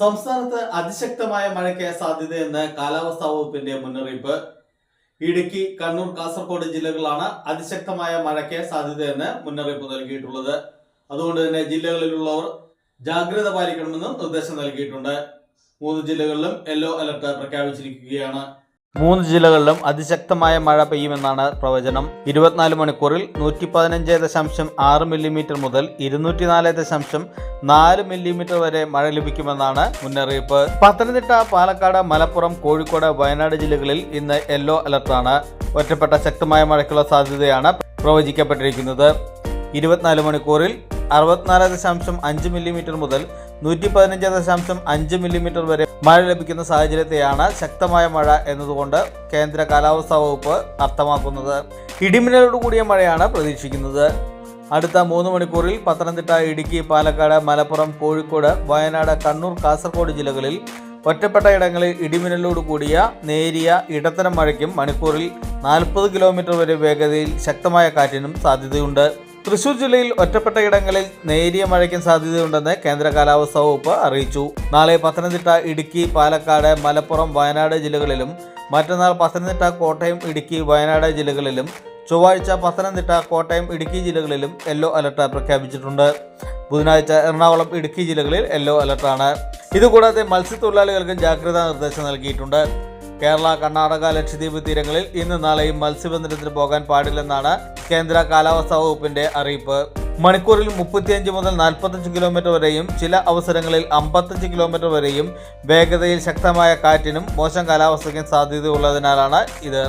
സംസ്ഥാനത്ത് അതിശക്തമായ മഴയ്ക്ക് സാധ്യതയെന്ന് കാലാവസ്ഥാ വകുപ്പിന്റെ മുന്നറിയിപ്പ്. ഇടുക്കി കണ്ണൂർ കാസർഗോഡ് ജില്ലകളാണ് അതിശക്തമായ മഴയ്ക്ക് സാധ്യതയെന്ന് മുന്നറിയിപ്പ് നൽകിയിട്ടുള്ളത്. അതുകൊണ്ട് തന്നെ ജില്ലകളിലുള്ളവർ ജാഗ്രത പാലിക്കണമെന്നും നിർദ്ദേശം നൽകിയിട്ടുണ്ട്. മൂന്ന് ജില്ലകളിലും യെല്ലോ അലർട്ട് പ്രഖ്യാപിച്ചിരിക്കുകയാണ്. മൂന്ന് ജില്ലകളിലും അതിശക്തമായ മഴ പെയ്യുമെന്നാണ് പ്രവചനം. ഇരുപത്തിനാല് മണിക്കൂറിൽ നൂറ്റി പതിനഞ്ച് ദശാംശം ആറ് മില്ലിമീറ്റർ മുതൽ ഇരുന്നൂറ്റി നാല് ദശാംശം നാല് മില്ലിമീറ്റർ വരെ മഴ ലഭിക്കുമെന്നാണ് മുന്നറിയിപ്പ്. പത്തനംതിട്ട പാലക്കാട് മലപ്പുറം കോഴിക്കോട് വയനാട് ജില്ലകളിൽ ഇന്ന് യെല്ലോ അലർട്ടാണ്. ഒറ്റപ്പെട്ട ശക്തമായ മഴയ്ക്കുള്ള സാധ്യതയാണ് പ്രവചിക്കപ്പെട്ടിരിക്കുന്നത്. ഇരുപത്തിനാല് മണിക്കൂറിൽ അറുപത്തിനാല് ദശാംശം അഞ്ച് മില്ലിമീറ്റർ മുതൽ നൂറ്റി പതിനഞ്ച് ദശാംശം അഞ്ച് മില്ലിമീറ്റർ വരെ മഴ ലഭിക്കുന്ന സാഹചര്യത്തെയാണ് ശക്തമായ മഴ എന്നതുകൊണ്ട് കേന്ദ്ര കാലാവസ്ഥാ വകുപ്പ് അർത്ഥമാക്കുന്നത്. ഇടിമിന്നലോട് കൂടിയ മഴയാണ് പ്രതീക്ഷിക്കുന്നത്. അടുത്ത മൂന്ന് മണിക്കൂറിൽ പത്തനംതിട്ട ഇടുക്കി പാലക്കാട് മലപ്പുറം കോഴിക്കോട് വയനാട് കണ്ണൂർ കാസർഗോഡ് ജില്ലകളിൽ ഒറ്റപ്പെട്ട ഇടങ്ങളിൽ ഇടിമിന്നലോട് കൂടിയ നേരിയ ഇടത്തരം മഴയ്ക്കും മണിക്കൂറിൽ നാൽപ്പത് കിലോമീറ്റർ വരെ വേഗതയിൽ ശക്തമായ കാറ്റിനും സാധ്യതയുണ്ട്. തൃശൂർ ജില്ലയിൽ ഒറ്റപ്പെട്ട ഇടങ്ങളിൽ നേരിയ മഴയ്ക്കും സാധ്യതയുണ്ടെന്ന് കേന്ദ്ര കാലാവസ്ഥാ വകുപ്പ് അറിയിച്ചു. നാളെ പത്തനംതിട്ട ഇടുക്കി പാലക്കാട് മലപ്പുറം വയനാട് ജില്ലകളിലും മറ്റന്നാൾ പത്തനംതിട്ട കോട്ടയം ഇടുക്കി വയനാട് ജില്ലകളിലും ചൊവ്വാഴ്ച പത്തനംതിട്ട കോട്ടയം ഇടുക്കി ജില്ലകളിലും യെല്ലോ അലർട്ട് പ്രഖ്യാപിച്ചിട്ടുണ്ട്. ബുധനാഴ്ച എറണാകുളം ഇടുക്കി ജില്ലകളിൽ യെല്ലോ അലർട്ടാണ്. ഇതുകൂടാതെ മത്സ്യത്തൊഴിലാളികൾക്കും ജാഗ്രതാ നിർദ്ദേശം നൽകിയിട്ടുണ്ട്. കേരള കർണാടക ലക്ഷദ്വീപ് തീരങ്ങളിൽ ഇന്ന് നാളെയും മത്സ്യബന്ധനത്തിന് പോകാൻ പാടില്ലെന്നാണ് കേന്ദ്ര കാലാവസ്ഥാ വകുപ്പിന്റെ അറിയിപ്പ്. മണിക്കൂറിൽ മുപ്പത്തിയഞ്ച് മുതൽ നാൽപ്പത്തഞ്ച് കിലോമീറ്റർ വരെയും ചില അവസരങ്ങളിൽ അമ്പത്തഞ്ച് കിലോമീറ്റർ വരെയും വേഗതയിൽ ശക്തമായ കാറ്റിനും മോശം കാലാവസ്ഥയ്ക്കും സാധ്യതയുള്ളതിനാലാണ് ഇത്.